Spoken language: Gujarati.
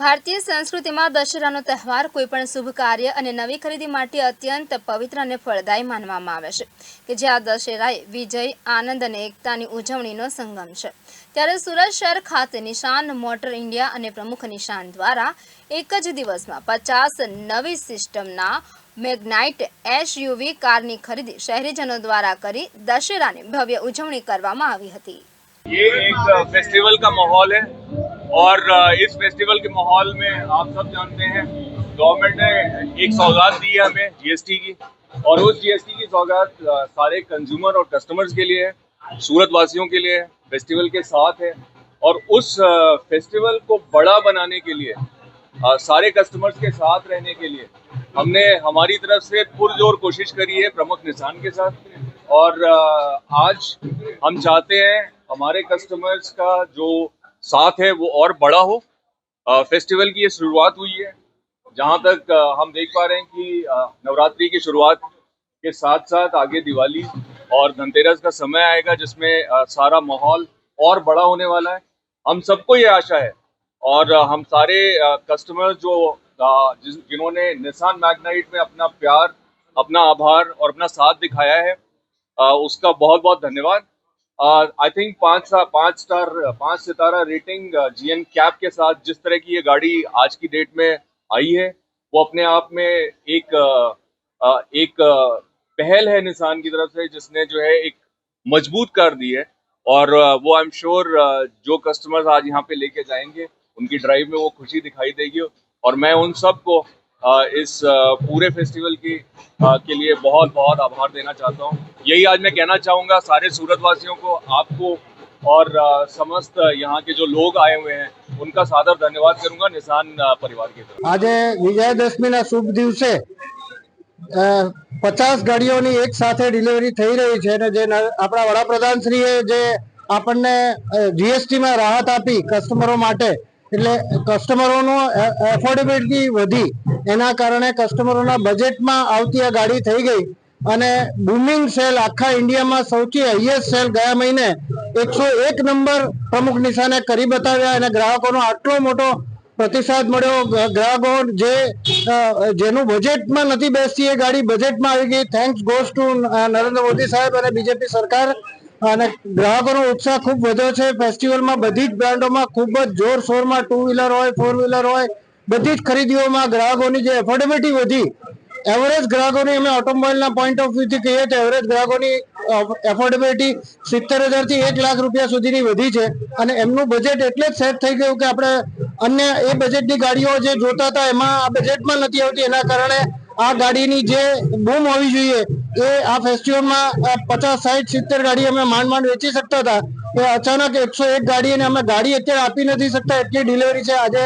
ભારતીય સંસ્કૃતિમાં દશેરાનો તહેવાર કોઈપણ શુભ કાર્ય અને નવી ખરીદી માટે અત્યંત પવિત્ર અને ફળદાયી માનવામાં આવે છે કે જે આ દશેરાએ વિજય આનંદ અને એકતાની ઉજવણીનો સંગમ છે ત્યારે સુરત શહેર ખાતે નિશાન મોટર ઇન્ડિયા અને પ્રમુખ નિશાન દ્વારા એક જ દિવસમાં પચાસ નવી સિસ્ટમના મેગ્નાઇટ એસયુવી કારની ખરીદી શહેરીજનો દ્વારા કરી દશેરાની ભવ્ય ઉજવણી કરવામાં આવી હતી ये एक फेस्टिवल का माहौल है और इस फेस्टिवल के माहौल में आप सब जानते हैं गवर्नमेंट ने एक सौगात दी है हमें जीएसटी की। और उस जीएसटी की सौगात सारे कंज्यूमर और कस्टमर्स के लिए है सूरत वासियों के लिए फेस्टिवल के साथ है। और उस फेस्टिवल को बड़ा बनाने के लिए सारे कस्टमर्स के साथ रहने के लिए हमने, हमारी तरफ़ से पुरजोर कोशिश करी है प्रमुख निशान के साथ। और आज हम चाहते हैं हमारे कस्टमर्स का जो साथ है वो और बड़ा हो। अ, फेस्टिवल की ये शुरुआत हुई है जहाँ तक अ, हम देख पा रहे हैं कि नवरात्रि की शुरुआत के साथ साथ आगे दिवाली और धनतेरस का समय आएगा जिसमें अ, सारा माहौल और बड़ा होने वाला है। हम सबको ये आशा है और अ, हम सारे कस्टमर जो जिन्होंने निशान मैगनाइट में अपना प्यार अपना आभार और अपना साथ दिखाया है अ, उसका बहुत बहुत धन्यवाद। आई थिंक पाँच पाँच स्टार पाँच सितारा रेटिंग जीएन कैप के साथ जिस तरह की ये गाड़ी आज की डेट में आई है वो अपने आप में एक अ, अ, एक अ, पहल है निशान की तरफ़ से जिसने जो है एक मज़बूत कर दी है। और वो आई एम श्योर जो कस्टमर्स आज यहाँ पे लेके जाएँगे उनकी ड्राइव में वो खुशी दिखाई देगी। और मैं उन सबको इस पूरे फेस्टिवल की के लिए बहुत बहुत आभार देना चाहता हूँ। यही आज मैं कहना चाहूँगा सारे सूरत वासियों को आपको और अ, समस्त यहाँ के जो लोग आए हुए हैं उनका सादर धन्यवाद करूंगा निशान अ, परिवार की तरफ આજે વિજયાદશમીના શુભ દિવસે પચાસ ગાડીઓની એક સાથે ડિલિવરી થઈ રહી છે અને જે ન- આપણા વડાપ્રધાનશ્રીએ જે આપણને જીએસટીમાં રાહત આપી કસ્ટમરો માટે એટલે કસ્ટમરોનો એફોર્ડેબિલિટી વધી એના કારણે કસ્ટમરોના બજેટમાં આવતી આ ગાડી થઈ ગઈ અને બુમિંગ સેલ આખા ઇન્ડિયામાં સૌથી હાઈએસ્ટ સેલ ગયા મહિને એકસો એક નંબર પ્રમુખ નિશાને કરી બતાવ્યા અને ગ્રાહકોનો આટલો મોટો પ્રતિસાદ મળ્યો. ગ્રાહકો જે જેનું બજેટમાં નથી બેસતી, એ ગાડી બજેટમાં આવી ગઈ. Thanks goes to Narendra Modi સાહેબ અને બીજેપી સરકાર. અને ગ્રાહકોનો ઉત્સાહ ખૂબ વધ્યો છે. ફેસ્ટિવલમાં બધી જ બ્રાન્ડોમાં ખૂબ જ જોરશોરમાં ટુ વ્હીલર હોય ફોર વ્હીલર હોય, બધી જ ખરીદીઓમાં ગ્રાહકોની જે એફોર્ડેબિલિટી વધી એવરેજ ગ્રાહકોની અમે ઓટોમોબાઈલના પોઈન્ટ ઓફ વ્યૂથી કહીએ તો એવરેજ ગ્રાહકોની એફોર્ડેબિલિટી સિત્તેર હજારથી એક લાખ રૂપિયા સુધીની વધી છે અને એમનું બજેટ એટલે જ સેટ થઈ ગયું કે આપણે અન્ય એ બજેટની ગાડીઓ જે જોતા હતા એમાં આ બજેટમાં નથી આવતી. એના કારણે આ ગાડીની જે બૂમ હોવી જોઈએ એ આ ફેસ્ટિવલમાં પચાસ સાઠ સિત્તેર ગાડી અમે માંડ માંડ વેચી શકતા હતા. એ અચાનક એકસો એક ગાડી અને અમે ગાડી અત્યારે આપી નથી શકતા. એટલી ડિલિવરી છે. આજે